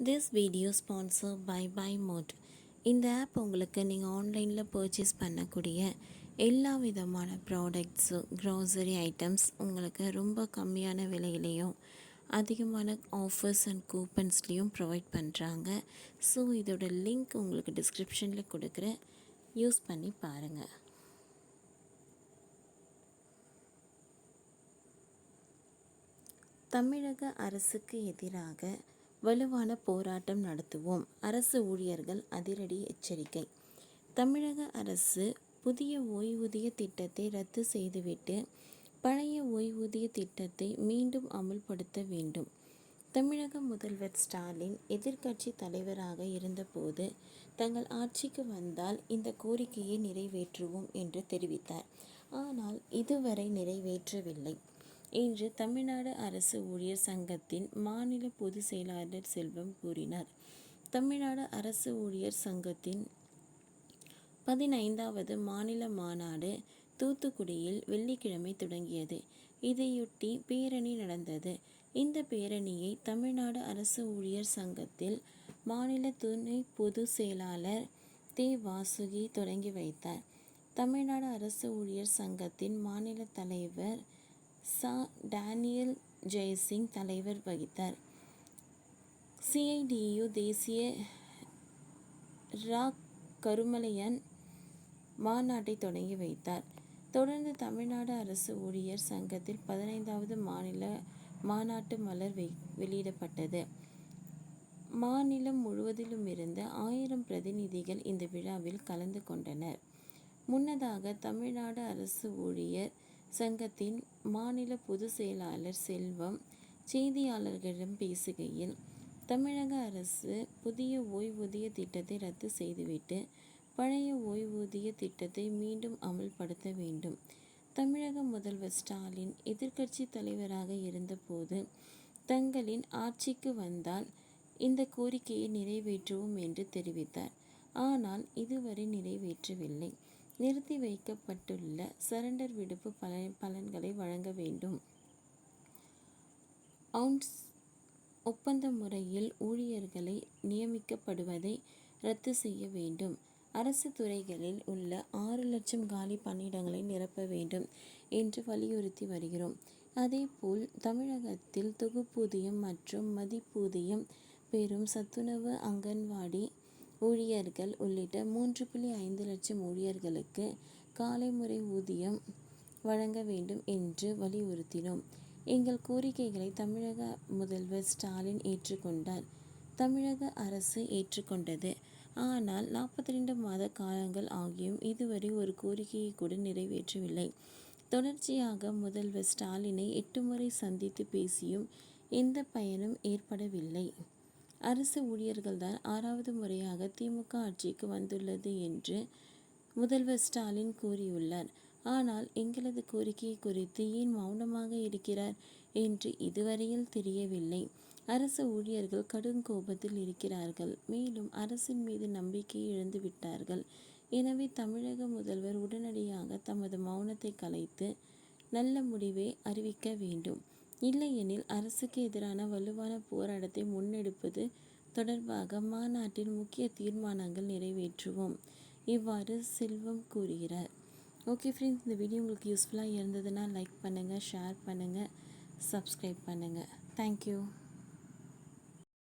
This video sponsor by by mode இந்த app உங்களுக்கு நீங்கள் ஆன்லைனில் பர்ச்சேஸ் பண்ணக்கூடிய எல்லா விதமான ப்ராடக்ட்ஸு க்ராசரி ஐட்டம்ஸ் உங்களுக்கு ரொம்ப கம்மியான விலையிலையும் அதிகமான ஆஃபர்ஸ் அண்ட் கூப்பன்ஸ்லேயும் ப்ரொவைட் பண்ணுறாங்க ஸோ இதோட லிங்க் உங்களுக்கு டிஸ்கிரிப்ஷனில் கொடுக்குறேன். யூஸ் பண்ணி பாருங்கள் தமிழக அரசுக்கு எதிராக வலுவான போராட்டம் நடத்துவோம். அரசு ஊழியர்கள் அதிரடி எச்சரிக்கை. தமிழக அரசு புதிய ஓய்வூதிய திட்டத்தை ரத்து செய்துவிட்டு பழைய ஓய்வூதிய திட்டத்தை மீண்டும் அமுல்படுத்த வேண்டும். தமிழக முதல்வர் ஸ்டாலின் எதிர்க்கட்சி தலைவராக இருந்தபோது தங்கள் ஆட்சிக்கு வந்தால் இந்த கோரிக்கையை நிறைவேற்றுவோம் என்று தெரிவித்தார். ஆனால் இதுவரை நிறைவேற்றவில்லை. இன்று தமிழ்நாடு அரசு ஊழியர் சங்கத்தின் மாநில பொதுச் செயலாளர் செல்வம் கூறினார். தமிழ்நாடு அரசு ஊழியர் சங்கத்தின் பதினைந்தாவது மாநில மாநாடு தூத்துக்குடியில் வெள்ளிக்கிழமை தொடங்கியது. இதையொட்டி பேரணி நடந்தது. இந்த பேரணியை தமிழ்நாடு அரசு ஊழியர் சங்கத்தில் மாநில துணை பொதுச் செயலாளர் தே. வாசுகி தொடங்கி வைத்தார். தமிழ்நாடு அரசு ஊழியர் சங்கத்தின் மாநில தலைவர் ச டேனியல் ஜெயசிங் தலைவர் வகித்தார். சிஐடியு தேசிய ரா கருமலையன் மாநாட்டை தொடங்கி வைத்தார். தொடர்ந்து தமிழ்நாடு அரசு ஊழியர் சங்கத்தில் பதினைந்தாவது மாநில மாநாட்டு மலர் வெளியிடப்பட்டது. மாநிலம் முழுவதிலும் இருந்து ஆயிரம் பிரதிநிதிகள் இந்த விழாவில் கலந்து கொண்டனர். முன்னதாக தமிழ்நாடு அரசு ஊழியர் சங்கத்தின் மாநில பொதுச் செயலாளர் செல்வம் செய்தியாளர்களிடம் பேசுகையில் தமிழக அரசு புதிய ஓய்வூதிய திட்டத்தை ரத்து செய்துவிட்டு பழைய ஓய்வூதிய திட்டத்தை மீண்டும் அமல்படுத்த வேண்டும். தமிழக முதல்வர் ஸ்டாலின் எதிர்க்கட்சி தலைவராக இருந்தபோது தங்களின் ஆட்சிக்கு வந்தால் இந்த கோரிக்கையை நிறைவேற்றுவோம் என்று தெரிவித்தார். ஆனால் இதுவரை நிறைவேற்றவில்லை. நிறுத்தி வைக்கப்பட்டுள்ள சரண்டர் விடுப்பு பலன் பலன்களை வழங்க வேண்டும். அவுன்ஸ் ஒப்பந்த முறையில் ஊழியர்களை நியமிக்கப்படுவதை ரத்து செய்ய வேண்டும். அரசு துறைகளில் உள்ள ஆறு லட்சம் காலி பணியிடங்களை நிரப்ப வேண்டும் என்று வலியுறுத்தி வருகிறோம். அதேபோல் தமிழகத்தில் தொகுப்பூதியம் மற்றும் மதிப்பூதியம் பெறும் சத்துணவு அங்கன்வாடி ஊழியர்கள் உள்ளிட்ட மூன்று புள்ளி ஐந்து லட்சம் ஊழியர்களுக்கு காலை முறை ஊதியம் வழங்க வேண்டும் என்று வலியுறுத்தினோம். எங்கள் கோரிக்கைகளை தமிழக முதல்வர் ஸ்டாலின் ஏற்றுக்கொண்டார். தமிழக அரசு ஏற்றுக்கொண்டது. ஆனால் நாற்பத்தி ரெண்டு மாத காலங்கள் ஆகியும் இதுவரை ஒரு கோரிக்கையை கூட நிறைவேற்றவில்லை. தொடர்ச்சியாக முதல்வர் ஸ்டாலினை எட்டு முறை சந்தித்து பேசியும் எந்த பயனும் ஏற்படவில்லை. அரசு ஊழியர்கள்தான் ஆறாவது முறையாக திமுக ஆட்சிக்கு வந்துள்ளது என்று முதல்வர் ஸ்டாலின் கூறியுள்ளார். ஆனால் எங்களது கோரிக்கை குறித்து ஏன் மௌனமாக இருக்கிறார் என்று இதுவரையில் தெரியவில்லை. அரசு ஊழியர்கள் கடும் கோபத்தில் இருக்கிறார்கள். மேலும் அரசின் மீது நம்பிக்கை இழந்து விட்டார்கள். எனவே தமிழக முதல்வர் உடனடியாக தமது மௌனத்தை கலைத்து நல்ல முடிவை அறிவிக்க வேண்டும். இல்லையெனில் அரசுக்கு எதிரான வலுவான போராட்டத்தை முன்னெடுப்பது தொடர்பாக மாநாட்டில் முக்கிய தீர்மானங்கள் நிறைவேற்றுவோம். இவ்வாறு செல்வம் கூறுகிறார். ஓகே ஃப்ரெண்ட்ஸ் இந்த வீடியோ உங்களுக்கு யூஸ்ஃபுல்லாக இருந்ததுன்னா லைக் பண்ணுங்கள் ஷேர் பண்ணுங்கள் சப்ஸ்கிரைப் பண்ணுங்கள் தேங்க்யூ